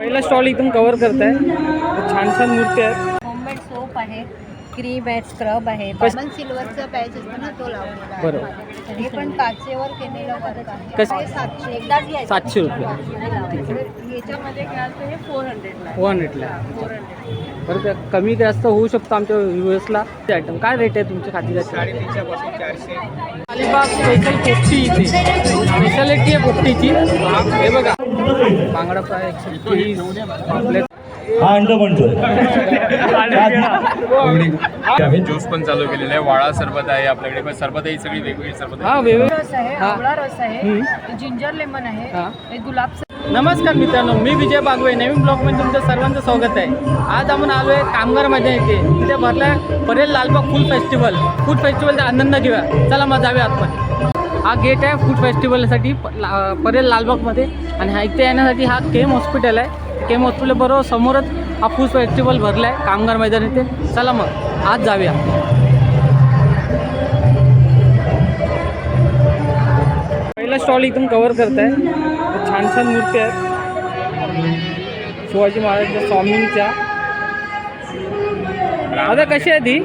पहिला स्टॉल इथून कव्हर करत आहे छान छान मूर्ती आहेत. होममेड सोप आहे. क्रीम आहे स्क्रब आहे. सिल्वरचा पॅच असतो ना तो लावलेला आहे. बरोबर हे पण काचेवर केलेलं वर्क आहे. कस- हे सातशे एकदाच घ्यायचं. सातशे रुपये. याच्यामध्ये घ्याल तर हे फोर हंड्रेडला वन फोर हंड्रेड बरं ते कमी जास्त होऊ शकतो आमच्या युएसला ते आयटम काय रेट आहे तुमच्या खात्याचे अलिबाग स्पेशल पोपटी इथे. स्पेशालिटी आहे पोपटीची हे बघा. बांगडा फ्राय एकशे तीस. हा अंड म्हणतोय. आम्ही ज्यूस पण चालू केलेला आहे. वाळा सरबत आहे आपल्याकडे. पण सरबत ही सगळी वेगवेगळी सरबत हा आहे वेगवेगळे. रस आहे हा. आवळा रस आहे हम्म. हे जिंजर लेमन आहे गुलाब नमस्कार मित्रांनो मी विजय बागवे. नवीन ब्लॉगमध्ये तुमचं सर्वांचं स्वागत आहे. आज आपण आलो आहे कामगारमध्ये येथे. तिथे भरला Parel Lalbaug food festival. Food फेस्टिवलचा आनंद घेऊया. चला मग जाऊया आतमध्ये. हा गेट आहे फूड फेस्टिवलसाठी परेल लालबागमध्ये. आणि हा इथे येण्यासाठी हा केम हॉस्पिटल आहे. केम हॉस्पिटल बरोबर समोरच हा फूड फेस्टिवल भरला आहे कामगार मैदान इथे. चला मग आज जाऊया. पहिला स्टॉल इथून कव्हर करताय. छान छान मूर्ती आहेत. शिवाजी महाराजांच्या स्वामींच्या. आता कशी आहे ती?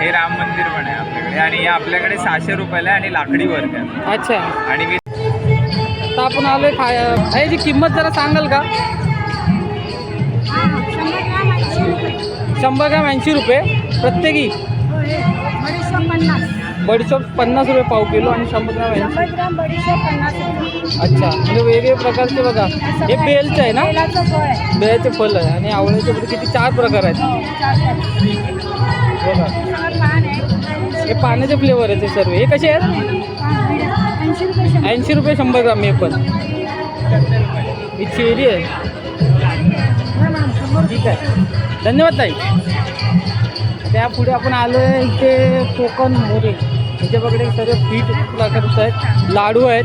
हे राम मंदिर पण आहे आपल्याकडे. आणि हे आपल्याकडे सहाशे रुपयाला आहे आणि लाकडी आहे. अच्छा. आणि आता आपण आलोय खाय याची किंमत जरा सांगाल का? शंभर ग्राम ऐंशी रुपये प्रत्येकी. बडीशेप पन्नास रुपये पाव किलो आणि शंभर ग्राम ऐंशी. अच्छा म्हणजे वेगवेगळे प्रकारचे बघा. हे बेलचं आहे ना? बेलाचे फल आहे आणि आवळ्याचे किती चार प्रकार आहेत. हो. बघा. हे पाण्याचे फ्लेवर आहेत हे सर्व. हे कसे आहेत? ऐंशी रुपये शंभर. ऐंशी रुपये शंभर ग्राम हे पण. ही चेरी आहे. ठीक आहे. धन्यवाद ताई. त्यापुढे आपण आलो आहे इथे कोकण मोरे. त्याच्याकडे सर्व पीठ प्रकारचं आहेत. लाडू आहेत.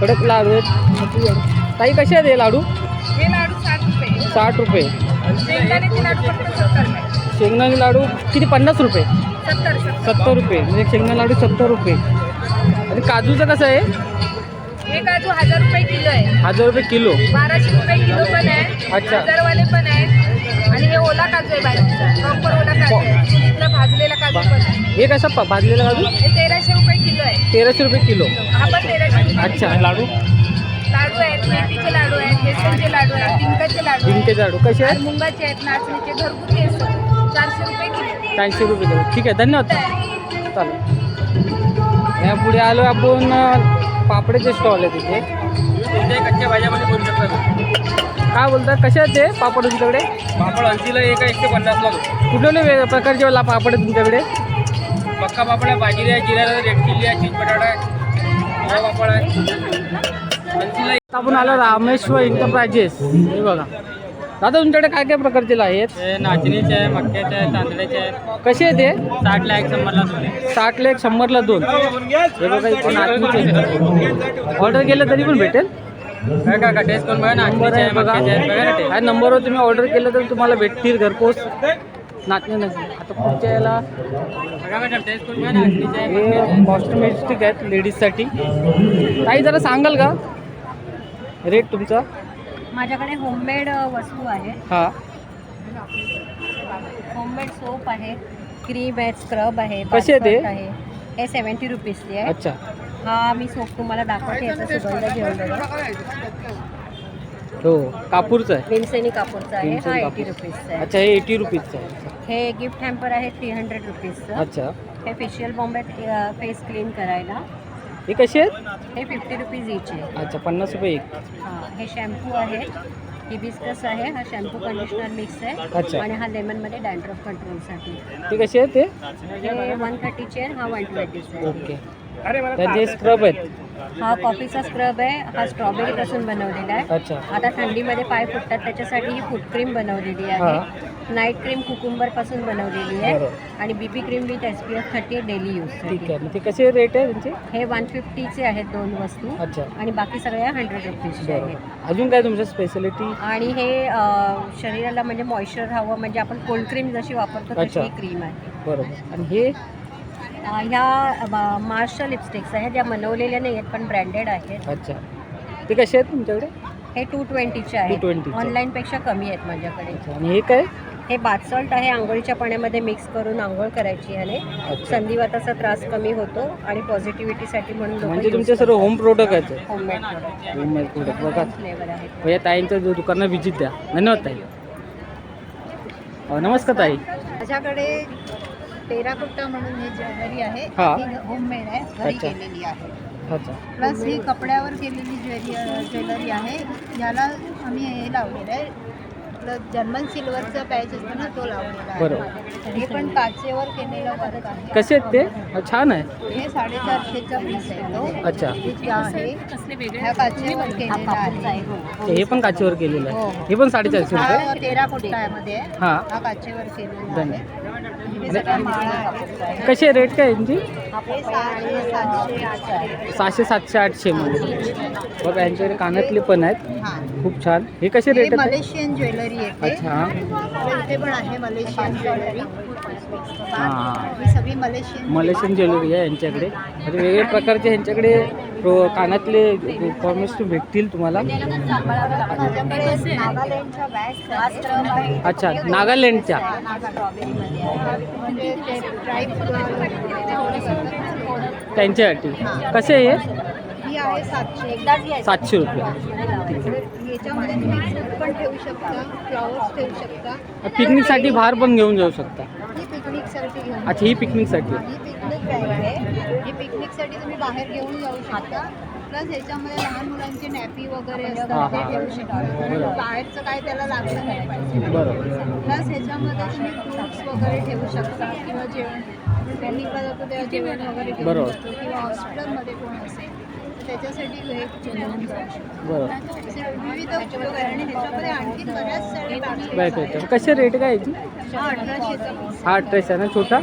कडक लाडू आहेत. ताई कसे आहेत हे लाडू? हे लाडू साठ रुपये. साठ रुपये. शेंगदाणे लाडू किती? पन्नास रुपये. सत्तर रुपये. म्हणजे शेंगदाणे लाडू सत्तर रुपये. आणि काजूचं कसं आहे? हे काजू हजार रुपये किलो आहे. हजार रुपये किलो? बाराशे रुपये किलो पण आहे. अच्छा. हजारवाले पण आहे. आणि हे ओला काजू आहे प्रॉपर ओला काजू आहे. भाजलेला काजू पण आहे. हे कसं पा भाजलेलं काजू? हे तेराशे रुपये किलो आहे. तेराशे रुपये किलो. हा पण तेराशे रुपये अच्छा. लाडू? लाडू आहेत मेथीचे लाडू आहेत बेसनचे लाडू आहेत डिंकाचे लाडू आहेत. डिंके लाडू. कसे आहेत? मुंगाचे आहेत नाचणीचे. घरगुती असतात चारशे रुपये किलो. ऐंशी रुपये किलो. ठीक आहे. धन्यवाद. चालेल. यापुढे आलो आपण अ, पापडाचे स्टॉल आहे तिथे कच्च्या भाज्यामध्ये करू शकता काय बोलतात कसे आहेत ते पापड तुमच्याकडे? पापड ऐंशीला एक एकशे पन्नासला कुठले प्रकारचे ला पापड आहे तुमच्याकडे? पक्का पापड आहे बाजरी आहे जिरा रेड चिल्ली आहे चीज बटाटा आहे पापड आहे. आपण आलो रामेश्वर इंटरप्राइजेस हे बघा. दादा तुमच्याकडे काय काय प्रकारचे आहेत? हे नाचणीचे आहे मक्याचे आहे तांदळाचे आहे कसे आहे ते? साठला एक शंभरला दोन आहे. साठला एक शंभरला दोन. हे बघा इथे नाचणीचे ऑर्डर केलं तरी पण भेटेल? काय काय का टेस्ट करून बघा नंबर नाचणीचे आहे आहे बघा. मक्याचे आहे बघा ना taste. ह्या नंबरवर तुम्ही ऑर्डर केलं तर तुम्हाला भेटतील घरपोच. नाचणे नसतील आता पुढच्या याला बघा मॅडम टेस्ट करून बघा नाचणीचे आहे मक्याचे आहे. हे कॉस्टमेटिक आहेत लेडीजसाठी काही जरा सांगाल का? रेट तुमचा? माझ्याकडे होममेड वस्तू आहे हां. होममेड सोप आहे क्रीम आहे स्क्रब आहे कसे आहे ते? बास्केट आहे. हे सेवन्टी रुपीजची आहे. अच्छा. हा मी सोप तुम्हाला दाखवते याचा सुगंध घेऊन बघा. हो कापूरचं आहे. विन्सेनी कापूरचा आहे. हा एटी कापूर. रुपीजचा आहे. अच्छा हे एटी रुपीजचं आहे. हे गिफ्ट हॅम्पर आहे थ्री हंड्रेड रुपीजचं अच्छा. हे फेशियल बॉम्बे फेस क्लीन करायला. हे कसे आहेत? हे फिफ्टी रुपीज इच आहे. अच्छा पन्नास रुपये एक. हां हे शॅम्पू आहे. हिबिस्कस आहे हा शॅम्पू कंडिशनर मिक्स अच्छा. आहे आणि हा लेमनमध्ये डॅन्ड्रफ कंट्रोलसाठी ते कसे आहेत ते? हे वन थर्टीचे हा वन ट्वेंटीचे आहे ओके त्याचे स्क्रब आहेत. हा कॉफीचा स्क्रब आहे. हा स्ट्रॉबेरी पासून बनवलेला आहे. अच्छा. आता थंडीमध्ये पाय फुटतात त्याच्यासाठी ही फूट क्रीम बनवलेली आहे. नाईट क्रीम कुकुंबरपासून बनवलेली आहे. बरोबर. आणि BB cream with S P F thirty daily use ठीक आहे. मग ते कसे रेट आहे त्यांचे? हे वन फिफ्टीचे आहेत दोन वस्तू. अच्छा. आणि बाकी सगळ्या हंड्रेड रुपीजचे आहेत बरोबर. अजून काय तुमच्या स्पेशालिटी आणि हे अ, शरीराला म्हणजे मॉइश्चर हवं म्हणजे आपण कोल्ड क्रीम जशी वापरतो तशी अच्छा. ही क्रीम आहे. बरोबर. आणि हे? ह्या मार्शल लिपस्टिक्स आहेत ज्या बनवलेल्या नाही आहेत पण ब्रँडेड आहेत. अच्छा. ते कसे आहेत तुमच्याकडे? हे टू ट्वेंटीचे आहेत. 220 चे. ऑनलाईन पेक्षा कमी आहेत माझ्याकडे. आणि हे काय? हे बाथ सॉल्ट आहे आंघोळीच्या पाण्यामध्ये मिक्स करून आंघोळ करायची याने अच्छा. संधिवाताचा त्रास कमी होतो आणि पॉझिटिव्हिटीसाठी म्हणून लोकं म्हणजे use तुमचे सर्व होम प्रोडक्ट आहेत. होममेड प्रोडक्ट होममेड प्रोडक्ट बघा. आहेत. मग या ताईंच्या जो दुकानात विजिट द्या. धन्यवाद ताई. अ, नमस्कार ताई. माझ्याकडे टेराकोटा म्हणून ही ज्वेलरी आहे हा. ही होममेड आहे घरी अच्छा. केलेली आहे अच्छा प्लस ही कपड्यावर केलेली ज्वेलरी ज्वेलरी आहे याला आम्ही हे लावलेलं आहे आपलं जर्मन सिल्वरचा पॅच असतो ना तो लावलेला बरोबर. हे पण काचेवर केलेलं वर्क आहे. कसे आहेत ते? छान आहे. हे साडेचारशेचा पीस आहे तो. अच्छा. हे आहे ह्या काचेवर केलेला आहे. हे पण काचेवर केलेलं हो. आहे. हे. पण साडेचारशे रुपये? हा आहे हां. हा काचेवर केलेला. आहे. कसे रेट काय यांची? हे सहाशे सातशे आठशे मध्ये. बघा यांच्याकडे कानातले पण आहेत. हां. खूप छान. हे कसे रेट मलेशियन ज्वेलरी येते अच्छा. हां इथे पण आहे मलेशियन ज्वेलरी. हां. ही सगळी मलेशियन मलेशियन ज्वेलरी आहे यांच्याकडे. म्हणजे वेगवेगळ्या प्रकारचे यांच्याकडे कानातले फॉर्मेस भेटतील तुम्हाला. अच्छा नागालँडच्या. त्यांच्यासाठी. कसे आहे सातशे. रुपये. याच्यामध्ये तुम्ही सूट पण ठेवू शकता फ्लॉवर्स ठेवू शकता. पिकनिकसाठी बाहेर पण घेऊन जाऊ शकता. ही पिकनिकसाठी घेऊन अच्छा ही पिकनिकसाठी. ही पिकनिक बॅग आहे? ही पिकनिकसाठी तुम्ही बाहेर घेऊन जाऊ शकता. प्लस ह्याच्यामध्ये लहान मुलांची नॅपी वगैरे असतात ते. ठेवू शकता. बाहेरचं काय त्याला लागलं नाही पाहिजे. बरोबर. प्लस ह्याच्यामध्ये तुम्ही फ्रुट्स वगैरे ठेवू शकता किंवा जेवण. तेव्हा जेवण वगैरे घेऊन बरोबर. जातो किंवा हॉस्पिटलमध्ये कोण असेल. त्याच्यासाठी हे विविध उपयोग आहे आणि आणखी बऱ्याच बाकी भेटतात कसे रेट काय याची? हा अठराशेचा. हा ड्रेस आहे ना छोटा?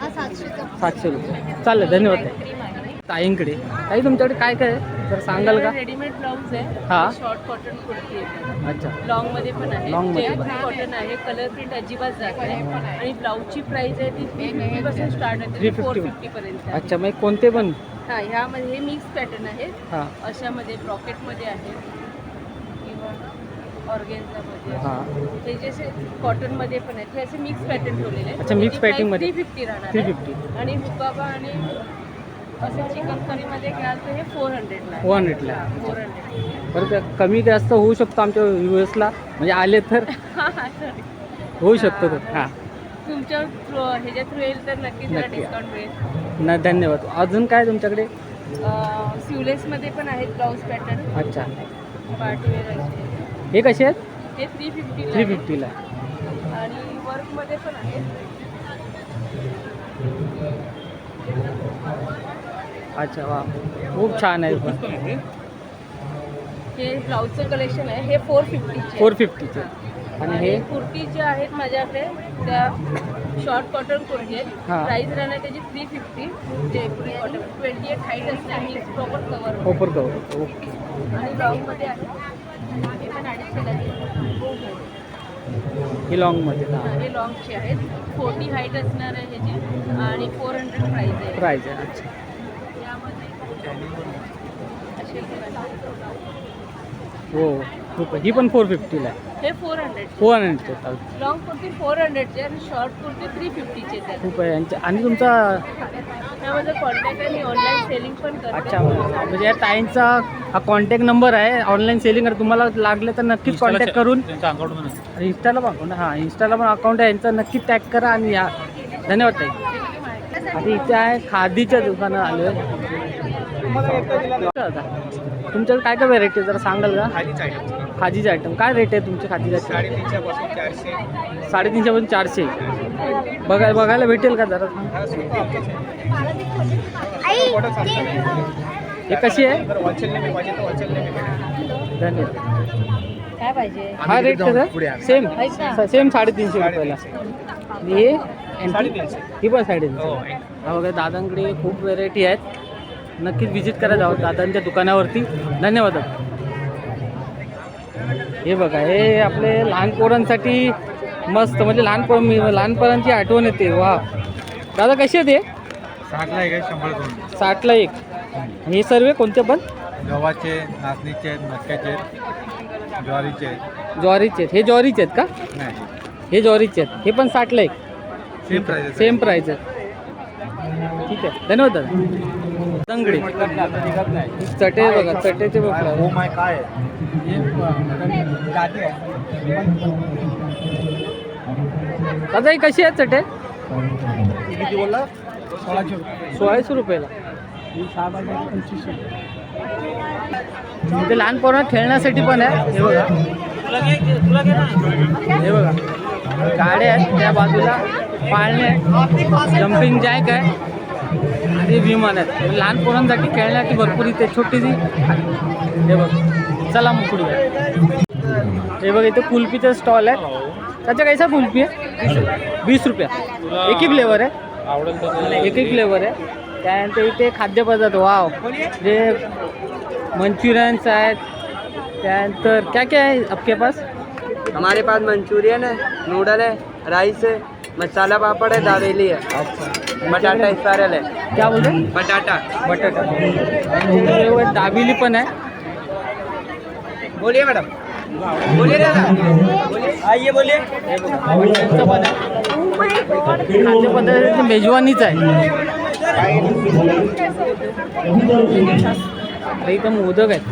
हा सातशेचा. सातशे रुपये. चालेल धन्यवाद. ताई ताईंकडे. ताई तुमच्याकडे काय काय आहे? जर सांगाल का? रेडीमेड ब्लाऊज आहे. हा. शॉर्ट कॉटन कुर्ती आहे. अच्छा. लॉंगमध्ये पण आहे. Long मध्ये पण. कॉटन आहे. कलर प्रिंट अजिबात जात नाही. आणि ब्लाऊजची प्राइस आहे ती थ्री फिफ्टी पासून स्टार्ट आहे 350 फोर फिफ्टी पर्यंत. आहे. अच्छा मग कोणते पण? हा ह्यामध्ये हे मिक्स पॅटर्न आहे हां. अशामध्ये ब्रॉकेटमध्ये आहे. किंवा ऑर्गेन्झामध्ये हां. हे जे असे कॉटनमध्ये पण आहेत हे असे मिक्स पॅटर्न ठेवलेले आहेत. अच्छा, mix pattern मध्ये. थ्री फिफ्टी राहणार 350. आणि हुकाबा आणि असं चिकन करीमध्ये घ्याल तर हे फोर हंड्रेडला फोर हंड्रेडला फोर हंड्रेड बरं कमी जास्त होऊ शकतो आमच्या एसला म्हणजे आले तर? होऊ शकतो तर. हां. तुमच्या थ्रू ह्याच्या थ्रू येईल तर नक्की. डिस्काउंट मिळेल. न धन्यवाद. अजून काय तुमच्याकडे? सिवलेसमध्ये पण आहेत ब्लाऊज पॅटर्न अच्छा. पार्टीवेअर असे. हे कसे आहेत? हे थ्री फिफ्टी थ्री फिफ्टीला आणि वर्कमध्ये पण आहेत. अच्छा वा. खूप छान आहे. पण हे ब्लाऊजचं कलेक्शन आहे. हे फोर फिफ्टीचे फोर फिफ्टीचे आणि हे? कुर्ती ज्या आहेत माझ्याकडे त्या शॉर्ट कॉटन कुर्ती आहेत. हा. राहणार त्याची थ्री फिफ्टी जे कॉटन ट्वेंटी एट हाईट असते आणि proper cover offer cover okay आणि लॉंगमध्ये आहे. हे पण अडीचशेला ही लॉंगमध्ये हा, हां लॉंगचे आहेत. फोर्टी हाईट असणार आहे ह्याची आणि फोर हंड्रेड प्राईज आहे. प्राईज आहे अच्छा. यामध्ये असे हो. आहे. ही पण फोर फिफ्टीला आहे. हे फोर हंड्रेड फोर हंड्रेडचे लॉंग कुर्ती फोर हंड्रेडचे आणि शॉर्ट कुर्ती थ्री फिफ्टीचे आहेत खूप आहे. यांच्या आणि तुमचा त्यामध्ये कॉन्टॅक्ट आणि ऑनलाईन सेलिंग पण करते. अच्छा म्हणजे या ताईंचा हा कॉन्टॅक्ट नंबर आहे. ऑनलाईन सेलिंग तुम्हाला लागलं तर नक्कीच कॉन्टॅक्ट करून. इंस्टाला पण अकाउंट हां इंस्टाला पण अकाउंट आहे. यांचं नक्की टॅग करा आणि या. धन्यवाद ताई. आता इथे आहे खादीच्या दुकानात आलो तुमच्याकडे काय काय व्हेरायटी जरा सांगाल का? खादीचे आयटम काय रेट आहे तुमचे खादीचे साडेतीनशेपासून चारशे. साडेतीनशे पासून चारशे. बघायला बघायला भेटेल का जरा? हे कशी आहे? धन्यवाद. काय पाहिजे? हा रेट कसं? सेम सेम साडेतीनशे रुपयाला. हे. ही पण साडेतीनशे. हा बघा दादांकडे खूप व्हेरायटी आहेत. नक्कीच व्हिजिट करा जावं दादांच्या दुकानावरती. धन्यवाद. हे बघा हे आपले लहान पोरांसाठी मस्त म्हणजे लहान पोर मी लहानपणांची आठवण येते वा दादा कसे आहेत हे साठला एक आहे शंभर साठला एक. हे सर्व कोणते पण? गव्हाचे नाचणीचे आहेत मक्याचे आहेत ज्वारीचे आहेत. ज्वारीचे आहेत. हे ज्वारीचे आहेत का? नाही. हे ज्वारीचे आहेत. हे पण साठला एक. सेम प्राइस सेम प्राईस आहे. ठीक आहे. धन्यवाद दादा. चटे बघा चटेचे बघा हो माय काय कशी आहे चटे? किती बोलला? सोळाशे रुपयाला. इथे लहान पोरांना खेळण्यासाठी पण आहे. हे बघा. हे बघा. गाड्या आहेत त्या बाजूला. पाळणे. जम्पिंग जॅक आहे. आणि विमान आहेत. लहान पोरांसाठी खेळण्यासाठी भरपूर इथे छोटीशी हे बघ. चला मग पुढे. हे बघ इथे कुल्फीचा स्टॉल आहे. त्याचा कैसा कुल्फी आहे? वीस रुपया. एक ही फ्लेवर आहे एक एक फ्लेवर आहे. त्यानंतर इथे खाद्यपदार्थ वाव जे मंचुरियन्स आहेत. त्यानंतर क्या क्या है आपके पास? हमारे पास मंचूरियन है नूडल है राइस है मसाला पापड़ है दावेली है। बटाटा स्पायरल है क्या बोलते बटाटा। बटाटा। आणि दाबिली पण आहे बोलिए मैडम। बोलिए दादा। आइए बोलिए। पण आहे खाद्यपदार्थाची मेजवानीच आहे। इथं मोदक आहेत.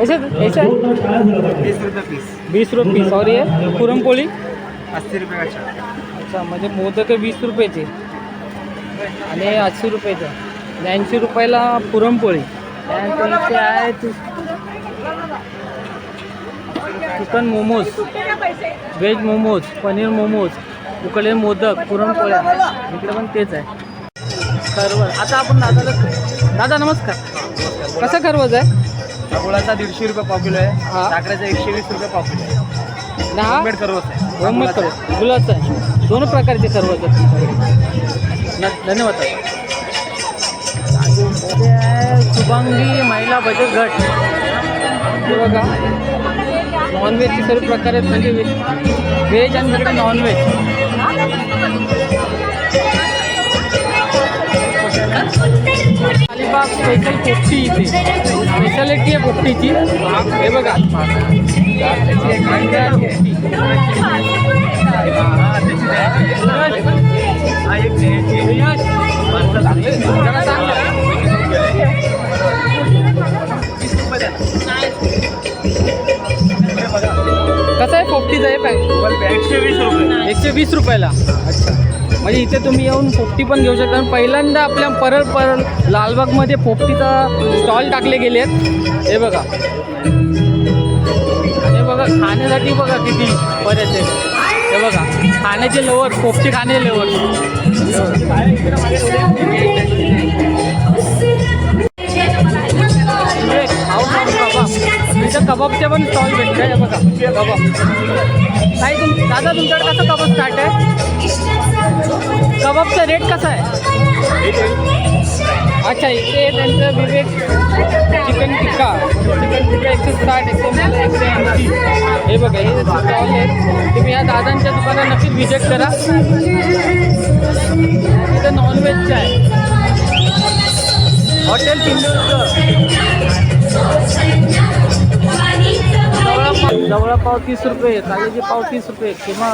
हे कैसे आहे बीस रुपये पीस. वीस रुपये पीस. और ये पुरणपोळी. अस्सी रुपये का चार अच्छा म्हणजे मोदक आहे वीस रुपयाचे. आणि ऐंशी रुपयाचं. आणि ऐंशी रुपयाला पुरणपोळी. त्यानंतर इथे आहे चि- चिकन मोमोज व्हेज मोमोज पनीर मोमोज उकडे मोदक पुरणपोळ्या इकडे पण तेच आहे. खरवस आता आपण दादाला दादा नमस्कार. कसं खरवस आहे? गुळाचा दीडशे रुपये पाव किलो आहे. हा. साखरेचा एकशे वीस रुपये पाव किलो आहे. आणि हा होममेड खरवस आहे गुलाबचं आहे. दोन प्रकारचे खरवस आहेत तुमच्याकडे. न- धन्यवाद. इथे आहे शुभांगी महिला बचत गट. हे बघा. नॉनव्हेजचे सर्व प्रकार आहेत म्हणजे व्हेज व्हेज आणि तिकडे नॉनव्हेज स्पेशल पोपटी इथे स्पेशालिटी आहे पोपटीची हे बघा कसं आहे पोपटीचं आहे पॅक एकशे वीस रुपये एकशे वीस रुपयाला. अच्छा. म्हणजे इथे तुम्ही येऊन पोपटी पण घेऊ शकता. आणि पहिल्यांदा आपल्या परळ परळ लालबागमध्ये पोपटीचा स्टॉल टाकले गेले आहेत हे बघा. हे बघा खाण्यासाठी बघा किती बरेच आहे हे बघा खाण्याचे लवर पोपटी खाणे लवर कबाब. कबाबचे पण स्टॉल भेटते हे बघा. कबाब. नाही तुम दादा तुमच्याकडे कसं कबाब स्टार्ट आहे? कबाबचा रेट कसा आहे? अच्छा इथे त्यांचं विवेक चिकन टिक्का. चिकन टिक्का एकशे साठ एकशे मला एकशे ऐंशी. हे बघा हे स्टॉल आहेत. तुम्ही या दादांच्या दुकानात नक्कीच व्हिजिट करा. इथं नॉनव्हेजचं आहे. हॉटेल सिंधुदुर्ग जवळा पाव तीस रुपये काळजी पाव तीस रुपये किंवा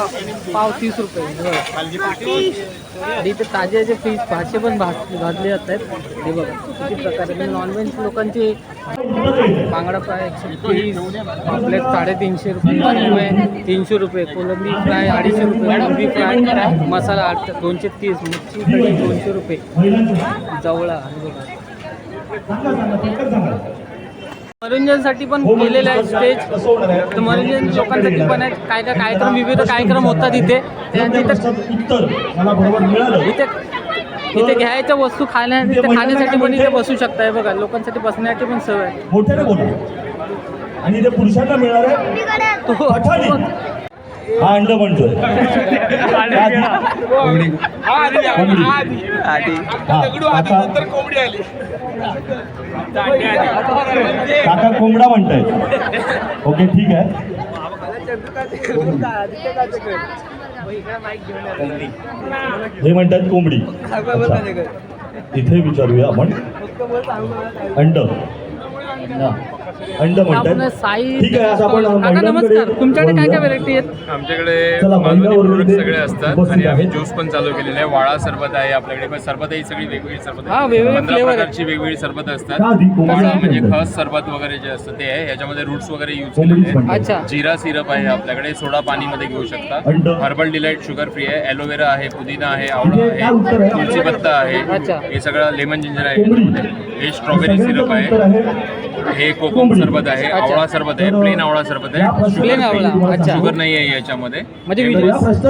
पाव तीस रुपये हे. आणि इथे ताजे जे फिश भाचे पण भाज भाजले जात आहेत. हे बघा किती प्रकारे. म्हणजे नॉनव्हेज लोकांची बांगडा फ्राय एकशे तीस पापलेट साडेतीनशे रुपये रुपये तीनशे रुपये कोलंबी फ्राय अडीचशे रुपये कोलंबी फ्राय मसाला आठ दोनशे तीस मच्छी कढी दोनशे रुपये. जवळा हे बघा. मनोरंजनासाठी पण केलेलं आहे स्टेज. तर मनोरंजन लोकांसाठी पण आहेत काय काय कार्यक्रम विविध कार्यक्रम होतात इथे. तिथं इथे इथे घ्यायच्या वस्तू खाण्या इथे खाण्यासाठी पण इथे बसू शकताय बघा. लोकांसाठी बसण्यासाठी पण सवय आहे. आणि पुरुषांना मिळणार आहे हा अंड म्हणतोय. कोंबडी. हा, काका कोंबडी आली. काका कोंबडा म्हणतायत. ओके ठीक आहे. हे म्हणतात कोंबडी. अच्छा. इथे विचारूया आपण. अंड. अंड म्हणतात साई ठीक आहे आता आपण काका नमस्कार तुमच्याकडे काय काय. व्हरायटी आहेत आमच्याकडे चला, बाजूनी महिलावरून प्रोडक्ट ते सगळे असतात उपस्थित आणि आम्ही आहेत. ज्यूस पण चालू केलेले आहे वाळा सरबत आहे आपल्याकडे पण सरबत ही सगळी वेगवेगळी सरबत हा, वेगवेगळे पंधरा flavor आहेत. प्रकारची वेगवेगळी सरबत असतात का आधी कोंबडी वाळा म्हणजे? खस सरबत वगैरे जे असतं ते आहे याच्यामध्ये रूट्स वगैरे यूज कोंबडीच केलेले आहे. अच्छा जिरा सिरप आहे आपल्याकडे सोडा पाणीमध्ये घेऊ शकता. हर्बल डिलाइट शुगर फ्री आहे ॲलोवेरा आहे पुदिना आहे आवळा आहे, काय उत्तर आहे आहे? तुळशी पत्ता अच्छा. आहे हे सगळं लेमन जिंजर आहे कोंबडी. हे स्ट्रॉबेरी सगळ्यांचं सिरप उत्तर आहे आहे हे कोकम. सरबत आहे. आवळा सरबत आहे प्लेन आवळा सरबत आहे Plain आवळा, अच्छा. शुगर नाही आहे याच्यामध्ये म्हणजे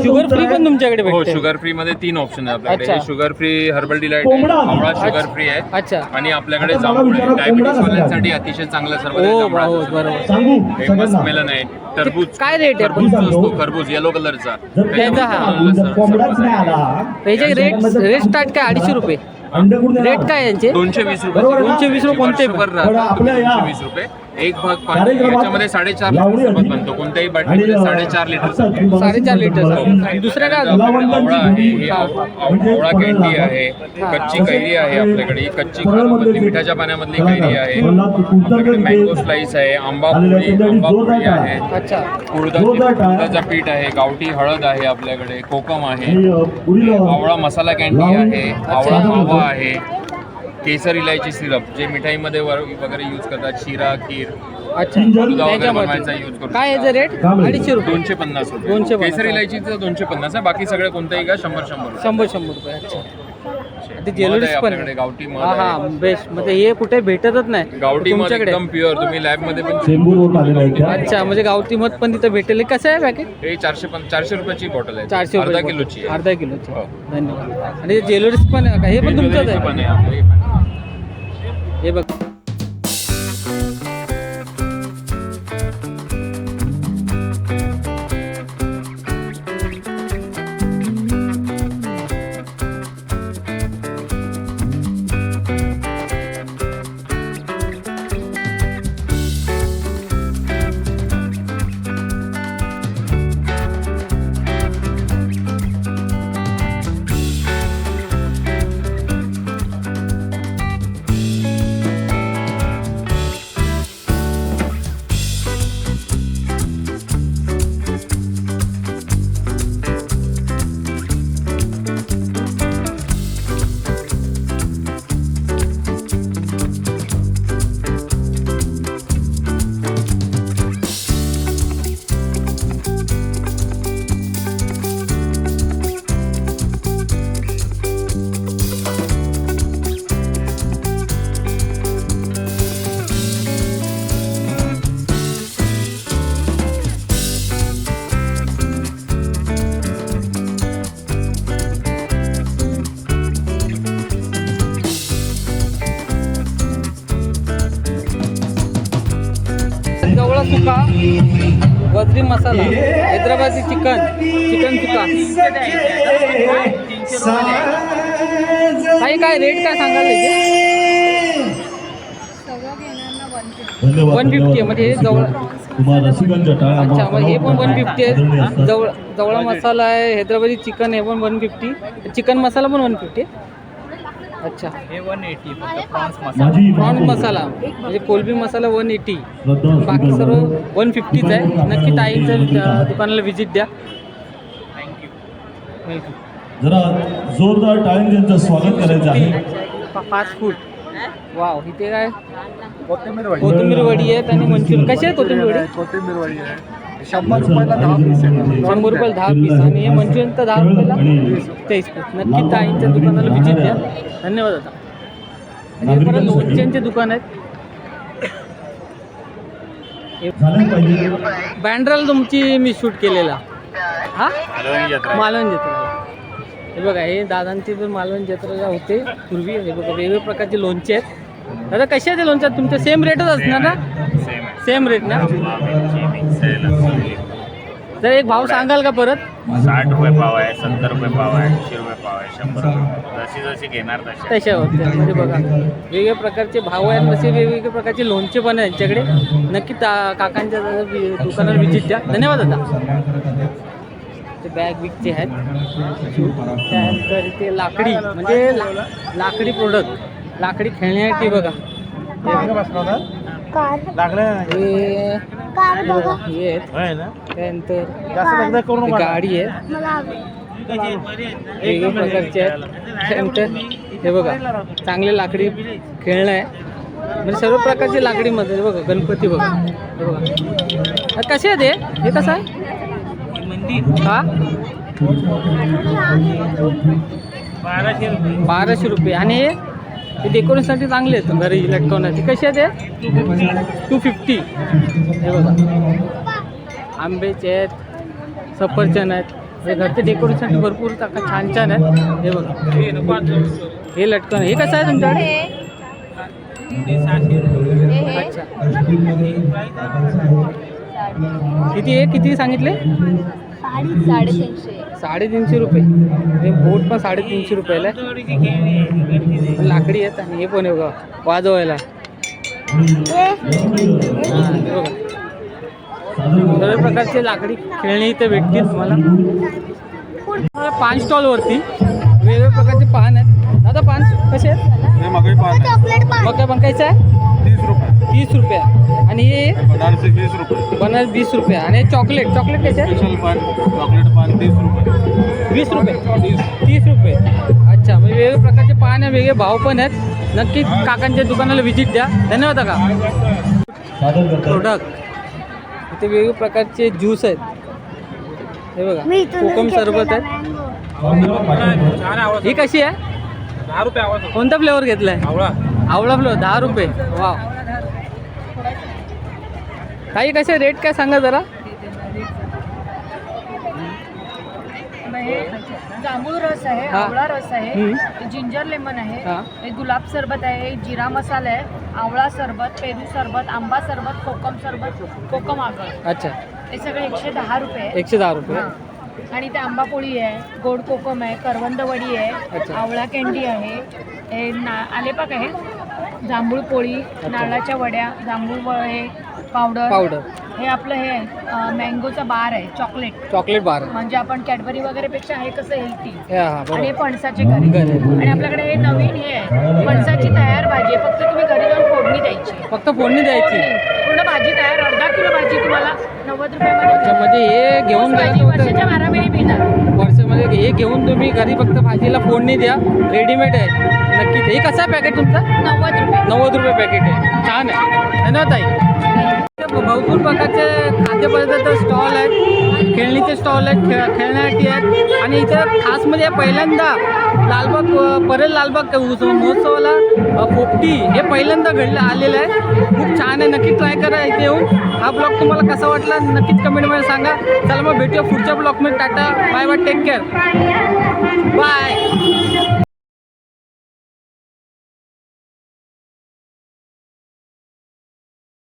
शुगर फ्री आहे- पण तुमच्याकडे हो भेटते शुगर फ्री मध्ये तीन ऑप्शन आहे आपल्याकडे अच्छा. शुगर फ्री हर्बल डिलाइट कोंबडा. आवळा शुगर. फ्री आहे अच्छा आणि आपल्याकडे आता मला जांभूळ आहे विचारा, डायबिटीस वाल्यांसाठी अतिशय चांगलं सरबत आहे हो. बरोबर सांगू हे मेलन आहे टरबूज काय रेट आहे टरबूज जो. असतो खरबूज येलो कलरचा त्याचा हा. कोंबडा- जर कोंबडाच नाही आला त्याचे रेट रेट स्टार्ट काय अडीचशे रुपये? रेट काय यांचे दोनशे वीस रुपये? दोनशे वीस रुपये कोणते? वर्षभर राहतात आपल्या दोनशे वीस रुपये एक भाग पाणी याच्यामध्ये साडेचार लिटर सरबत बनतो. कोणत्याही बाटलीमध्ये साडेचार लिटर. सरबत साडेचार लिटर. आणि दुसऱ्या काय? आवळा आहे. हे. आव- आव- आवळा कॅन्डी आहे. कच्ची कैरी आहे आपल्याकडे. ही कच्ची खारामधली मिठाच्या पाण्यामधली कैरी आहे. आपल्याकडे मँगो स्लाइस आहे आंबा पोळी आंबा पोळी आहे. अच्छा. उडदाची. उडदाचं पीठ आहे गावठी हळद आहे आपल्याकडे कोकम आहे. आवळा मसाला कॅन्डी. आहे आवळा मावा आहे. केसर इलायची सिरप जे मिठाईमध्ये वर- वगैरे यूज करतात शिरा खीर अच्छा. बनवायचा यूज करतो काय याचं रेट? अडीचशे रुपये दोनशे पन्नास रुपये दोनशे. केसर इलायचीचं दोनशे पन्नास आहे बाकी सगळे कोणतेही का शंभर शंभर. शंभर शंभर रुपये अच्छा ते आहे पण आपल्याकडे गावठी मध हा हा आहे. बेस्ट. म्हणजे हे कुठे भेटतच नाही. गावठी मध तुमच्याकडे. एकदम प्युअर तुम्ही लॅबमध्ये पण चेंबूर रोड आलेला आहे त्या. अच्छा म्हणजे गावठी मध पण तिथं भेटेल. हे कसं आहे पॅकेट हे चारशे पण चारशे रुपयाची बॉटल आहे. चारशे अर्धा रुपये किलोची आहे. अर्धा किलोची. हो. धन्यवाद. आणि ज्वेलरीज पण आहे का? हे पण तुमचंच ज्वेलरीचं पण आहे? हे पण आहे. हे बघ. सुका वजरी मसाला हैदराबादी चिकन चिकन सुका काही काय रेट काय सांगाल वन 150 धन्यवाद. म्हणजे हे जवळ- अच्छा मग हे पण वन फिफ्टी आहे. जवळ जवळा मसाला आहे हैदराबादी चिकन हे पण वन फिफ्टी चिकन मसाला पण वन फिफ्टी अच्छा. माझी प्रॉन्स मागणी. मसाला. म्हणजे कोलबी मसाला वन एटी बाकी सर्व वन फिफ्टीच आहे. नक्की ताईंचं अं, दुकानाला व्हिजिट द्या. वेलकम जरा जोरदार टाळ्यांनी त्यांचं स्वागत करायचं आहे. फास्ट फूड वाव इथे काय? कोथिंबीर वडी. आहेत आणि मंचुरियन. कशी आहे कोथिंबीर वडी? कोथिंबीर वडी आहे. शंभर रुपयाला दहा पीस शंभर रुपयाला दहा पीस. आणि हे मंचुरियन तर दहा रुपयाला तेवीस पीस. नक्की ताईंच्या दुकानाला व्हिजिट द्या. धन्यवाद आता. आणि हे परत लोणच्यांचे दुकान आहेत. बँड्राला तुमची मी शूट केलेला. हा? मालवण जत्रा हे बघा हे दादांची पण मालवण जत्रा होते. पूर्वी हे बघा वेगवेगळ्या प्रकारचे लोणचे आहेत. दादा कसे आहेत ते लोणचे तुमचे सेम रेटच असणार ना? सेम रेट ना? तर एक भाव सांगाल का परत? साठ रुपये पाव आहे सत्तर रुपये पाव आहे ऐंशी रुपये पाव आहे शंभर रुपये जशी जशी घेणार तशी. म्हणजे बघा वेगवेगळ्या प्रकारचे भाव आहेत तसे वेगवेगळे प्रकारचे लोणचे पण आहेत त्यांच्याकडे नक्की ता काकांच्या दुकानावर व्हिजिट द्या. धन्यवाद दादा. ते बॅग विकचे आहेत त्यानंतर इथे लाकडी म्हणजे ला- लाकडी प्रोडक्ट लाकडी खेळण्यासाठी बघा. हे बघा. लागलं? हे हे आहेत. होय ना? त्यानंतर जास्त करू. नका. गाडी आहे. वेगवेगळ्या प्रकारचे आहेत. त्यानंतर हे बघा चांगले लाकडी खेळणं आहे. म्हणजे सर्व प्रकारचे लाकडीमध्ये हे बघा गणपती बघा. हे बघा. कसे आहेत हे? हे कसं आहे? हा? बाराशे रुपये. आणि हे? हे डेकोरेशनसाठी चांगले आहेत. घरी लटकवण्याचे कसे आहेत टू फिफ्टी हे बघा. आंब्याचे आहेत सफरचंद आहेत. हे घरचे डेकोरेशनसाठी भरपूर छान छान आहेत. हे बघा. हे लटकन. हे कसं आहे तुमच्याकडे अच्छा. किती आहे? किती सांगितले? साडेतीनशे. साडेतीनशे रुपये. हे बोट पण साडेतीनशे रुपयाला आहे. लाकडी आहेत आणि हे पण बघा वाजवायला. हा, सर्व प्रकारचे लाकडी खेळणी इथे भेटतील तुम्हाला. पान स्टॉलवरती वेगवेगळ्या प्रकारचे पान आहेत. दादा पान कसे आहेत? हे मगही पाहत मग काय पण कायचं आहे? तीस रुपये. तीस रुपये. आणि हे बनारसी वीस रुपये. बनारस वीस रुपये. आणि चॉकलेट चॉकलेट कसे स्पेशल पान चॉकलेट पान तीस रुपये. वीस रुपये. तीस. रुपये. अच्छा म्हणजे वेगवेगळ्या प्रकारचे पान आहे वेगळे भाव पण आहेत. नक्की काकांच्या दुकानाला व्हिजिट द्या. धन्यवाद काका. करतात प्रोडक्ट इथे वेगवेगळ्या प्रकारचे ज्यूस आहेत. हे बघा. कोकम सरबत आहे ही कशी आहे? दहा रुपये आवाज कोणता फ्लेवर घेतलाय? आवळा. आवळा फ्लेवर दहा रुपये. वा काही कसे रेट काय सांगा जरा? जांभूळ रस आहे हा. आवळा रस आहे. जिंजर लेमन आहे गुलाब सरबत आहे जिरा मसाला आहे आवळा सरबत पेरू सरबत आंबा सरबत कोकम सरबत कोकम आगळ. अच्छा. हे सगळे एकशे दहा रुपये. एकशे दहा रुपये. आणि ते आंबा पोळी आहे गोड कोकम आहे करवंद वडी आहे अच्छा. आवळा कॅन्डी आहे हे ना आलेपाक आहे. जांभूळ पोळी नारळाच्या वड्या जांभूळ व- हे पावडर. पावडर. हे आपलं हे अं, मँगोचा बार आहे चॉकलेट. Chocolate bar. म्हणजे आपण कॅडबरी वगैरे पेक्षा हे कसं हेल्थी हे हा आणि हे बरोबर फणसाचे घरी. घरी. आणि आपल्याकडे हे नवीन हे आहे फणसाची तयार भाजी आहे. फक्त तुम्ही घरी जाऊन फोडणी द्यायची. फक्त फोडणी द्यायची. पूर्ण भाजी तयार अर्धा किलो भाजी तुम्हाला नव्वद रुपयामध्ये म्हणजे हे घेऊन वर्षामध्ये हे घेऊन तुम्ही घरी फक्त भाजीला फोडणी द्या. रेडीमेड आहे. नक्कीच हे कसं आहे पॅकेट तुमचं? नव्वद रुपये. नव्वद रुपये पॅकेट आहे. छान आहे. धन्यवाद ताई. भरपूर प्रकारचे खाद्यपदार्थ स्टॉल आहेत. खेळणीचे स्टॉल आहेत खेळ खेळण्यासाठी आहेत. आणि इथे खास म्हणजे पहिल्यांदा लालबाग परेल लालबाग उत्सव महोत्सवाला पोपटी हे पहिल्यांदा घडलं आलेलं आहे. खूप छान आहे. नक्की ट्राय करा इथे येऊन. हा ब्लॉग तुम्हाला कसा वाटला नक्कीच कमेंटमध्ये सांगा. चला मग भेटूया पुढच्या ब्लॉगमध्ये tata bye bye take care bye